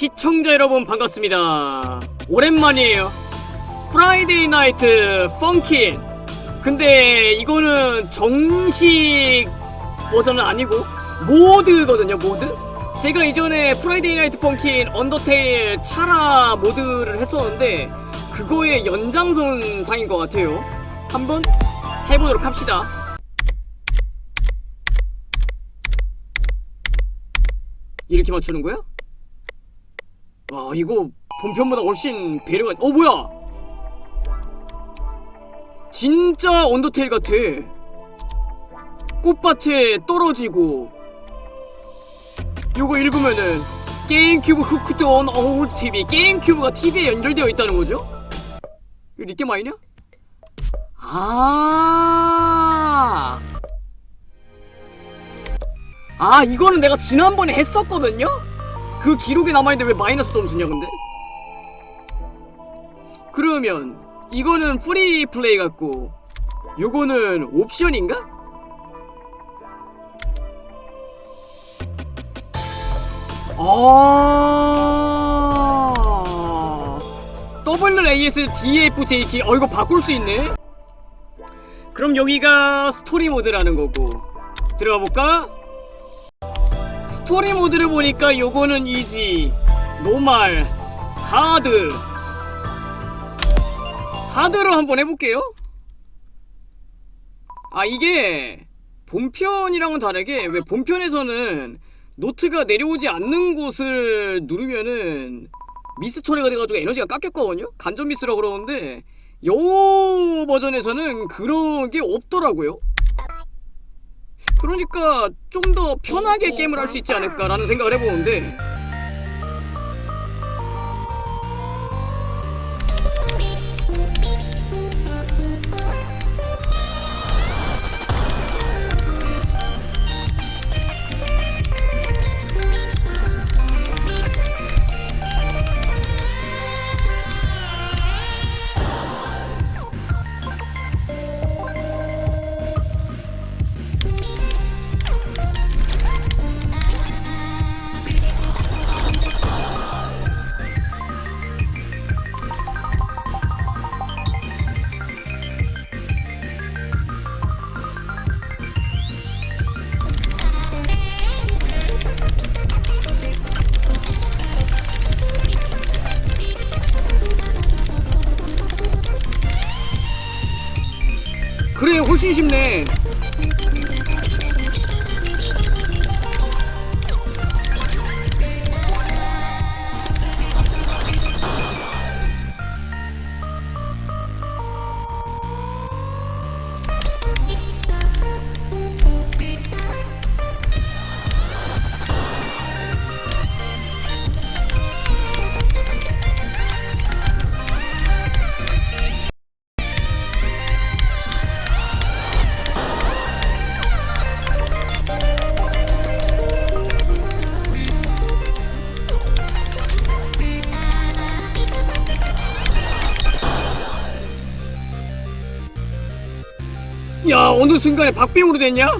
시청자 여러분 반갑습니다. 오랜만이에요. 프라이데이 나이트 펑킨. 근데 이거는 정식 버전은 아니고 모드거든요, 모드. 제가 이전에 프라이데이 나이트 펑킨 언더테일 차라 모드를 했었는데 그거의 연장선상인 것 같아요. 한번 해보도록 합시다. 이렇게 맞추는 거야? 와 이거 본편보다 훨씬 배려가 어 뭐야 진짜 언더테일 같아 꽃밭에 떨어지고 요거 읽으면은 게임큐브 후크드 온 어울 TV 게임큐브가 TV에 연결되어 있다는 거죠? 이거 리게임 아니냐? 아 아, 이거는 내가 지난번에 했었거든요? 그 기록이 남아있는데 왜 마이너스 점수냐, 근데? 그러면, 이거는 프리 플레이 같고, 요거는 옵션인가? 아, WASDFJK, 어, 이거 바꿀 수 있네? 그럼 여기가 스토리 모드라는 거고, 들어가 볼까? 스토리 모드를 보니까 요거는 이지, 노말, 하드. 하드로 한번 해볼게요. 아, 이게 본편이랑은 다르게 왜 본편에서는 노트가 내려오지 않는 곳을 누르면은 미스 처리가 돼가지고 에너지가 깎였거든요? 간접 미스라고 그러는데 요 버전에서는 그런 게 없더라고요. 그러니까 좀 더 편하게 게임을 할 수 있지 않을까라는 생각을 해보는데 훨씬 쉽네 야 어느 순간에 박빙으로 됐냐?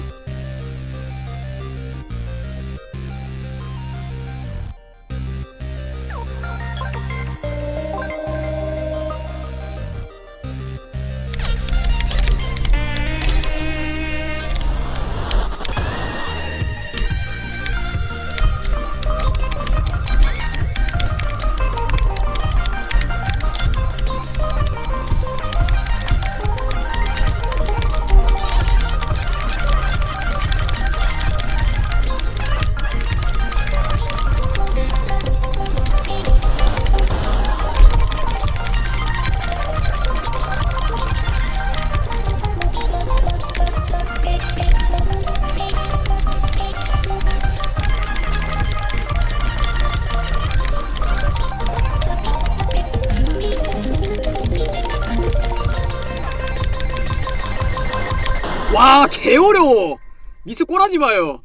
와 개 어려워 미스 꼬라지 마요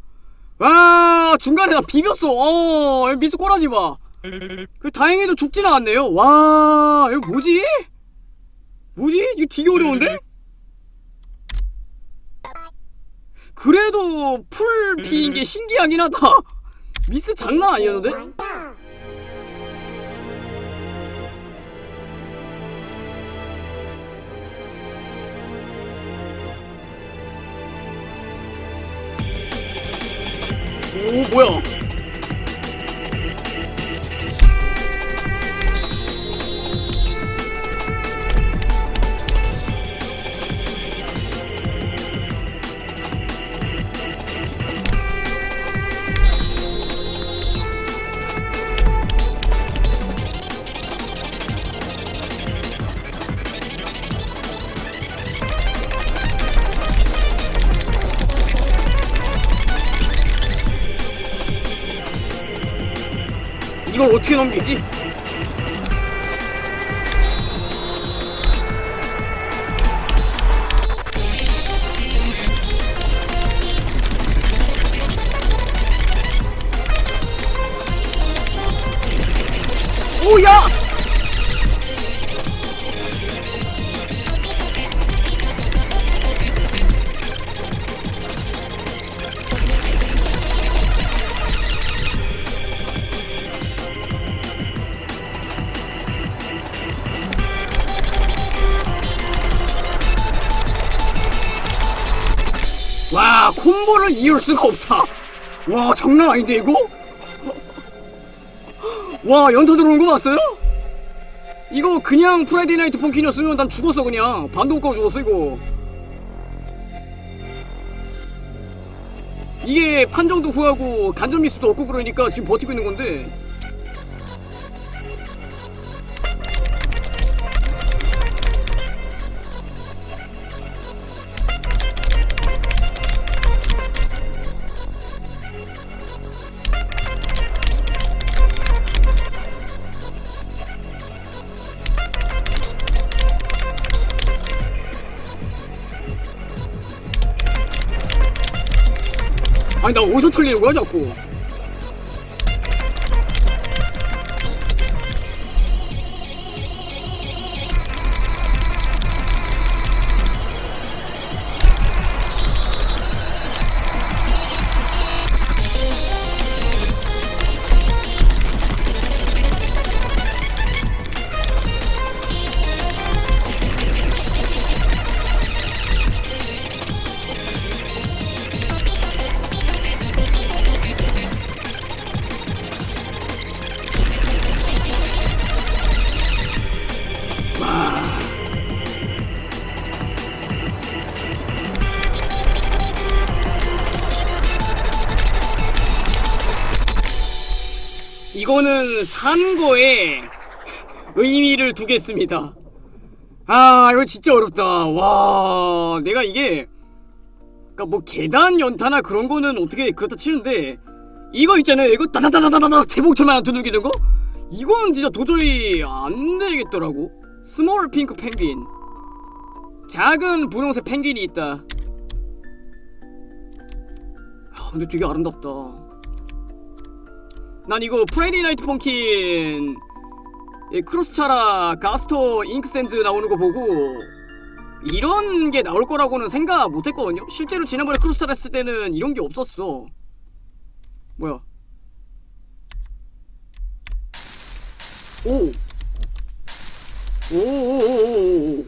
와 중간에 나 비볐어 어 미스 꼬라지 마 그 다행히도 죽진 않았네요 와 이거 뭐지? 뭐지? 이거 되게 어려운데? 그래도 풀 피인 게 신기하긴 하다 미스 장난 아니었는데? 뭐 어떻게 넘기지? 오야! 와 콤보를 이을 수가 없다 와 장난 아닌데 이거? 와 연타 들어오는 거 봤어요? 이거 그냥 프라이데이 나이트 펑킨이었으면 난 죽었어 그냥 반도 못 가고 죽었어 이거 이게 판정도 후하고 간전 미스도 없고 그러니까 지금 버티고 있는 건데 아니 나 어디서 틀리는 거야 자꾸 이거는 산 거에 의미를 두겠습니다. 아, 이거 진짜 어렵다. 와, 내가 이게, 그니까 뭐 계단 연타나 그런 거는 어떻게 그렇다 치는데, 이거 있잖아요. 이거 대봉철만 안 두들기는 거? 이건 진짜 도저히 안 되겠더라고. 스몰 핑크 펭귄. 작은 분홍색 펭귄이 있다. 아, 근데 되게 아름답다. 난 이거 프라이데이 나이트 펑킨 이 크로스차라 가스터 잉크샌드 나오는 거 보고 이런 게 나올 거라고는 생각 못 했거든요. 실제로 지난번에 크로스차라 했을 때는 이런 게 없었어. 뭐야? 오 오오오오오.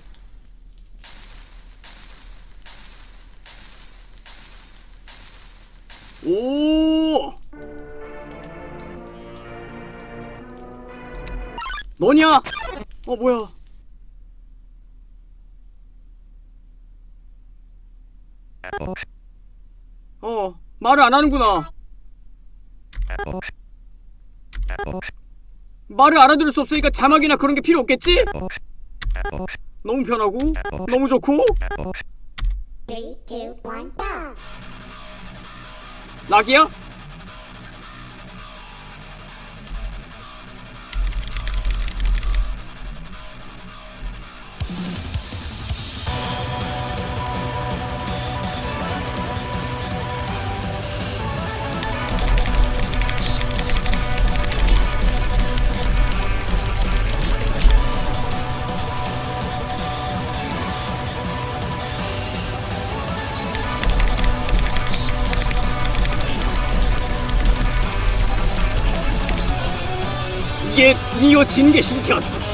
오 너냐? 어 뭐야? 어 말을 안 하는구나. 말을 알아들을 수 없으니까 자막이나 그런 게 필요 없겠지? 너무 편하고 너무 좋고 Three, two, one, go! 락이야? 이게 이어지는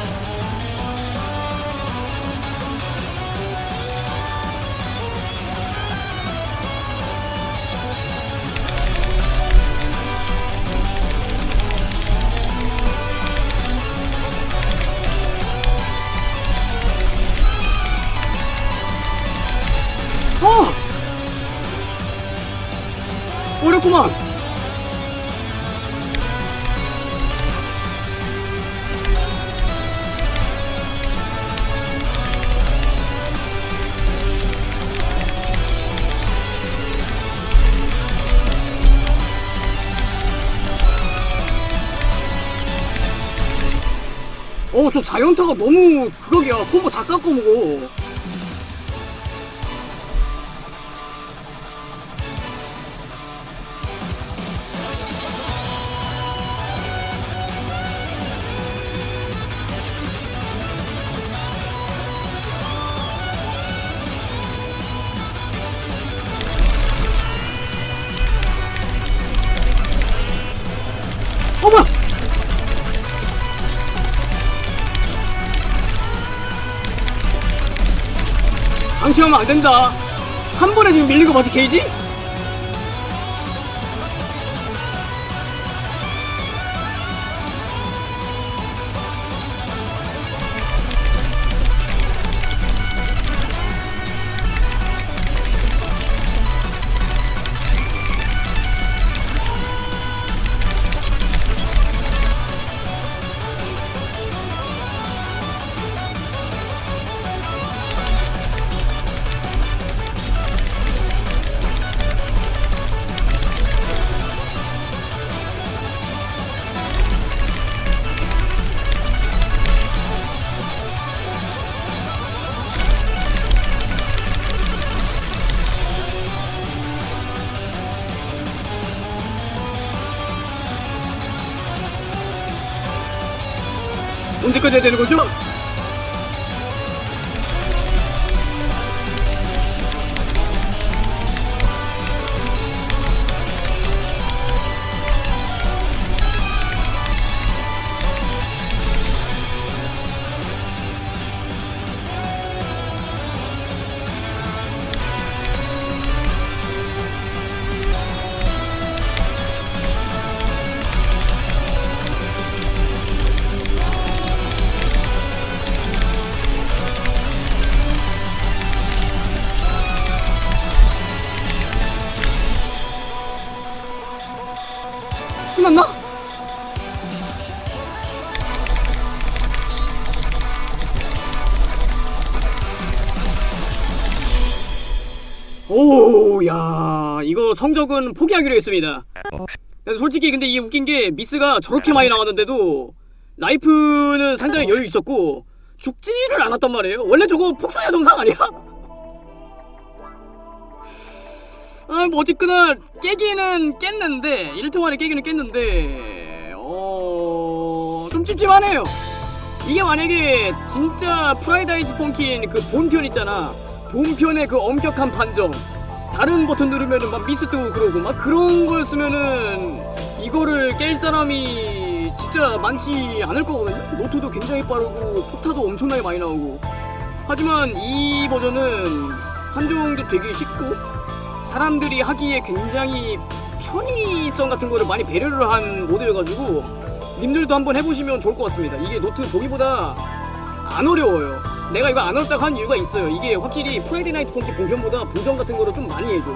저 4연타가 너무 그거야. 콤보 다 깎고 먹어. 어, 방심하면 안 된다. 한 번에 지금 거 맞지, 게이지? 언제까지 해야 성적은 포기하기로 했습니다. 솔직히 근데 이게 웃긴 게 미스가 저렇게 많이 나왔는데도 라이프는 상당히 여유 있었고 죽지를 않았단 말이에요. 원래 저거 폭사야 정상 아니야? 아, 뭐 어쨌거나 깨기는 깼는데 1등 안에 깨기는 깼는데 어... 좀 찝찝하네요. 이게 만약에 진짜 프라이다이즈 펑킨 그 본편 있잖아. 본편의 그 엄격한 판정. 다른 버튼 누르면은 막 미스 뜨고 그러고 막 그런 거였으면은 이거를 깰 사람이 진짜 많지 않을 거거든요. 노트도 굉장히 빠르고 폭타도 엄청나게 많이 나오고. 하지만 이 버전은 한정도 되게 쉽고 사람들이 하기에 굉장히 편의성 같은 거를 많이 배려를 한 모델이어가지고 님들도 한번 해보시면 좋을 것 같습니다. 이게 노트 보기보다 안 어려워요. 내가 이거 안 어렵다고 한 이유가 있어요. 이게 확실히 프라이데이 나이트 폰티 본편보다 보정 같은 거를 좀 많이 해줘.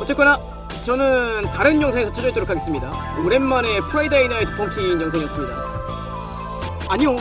어쨌거나 저는 다른 영상에서 찾아뵙도록 하겠습니다. 오랜만에 프라이데이 나이트 펑킨 영상이었습니다. 안녕.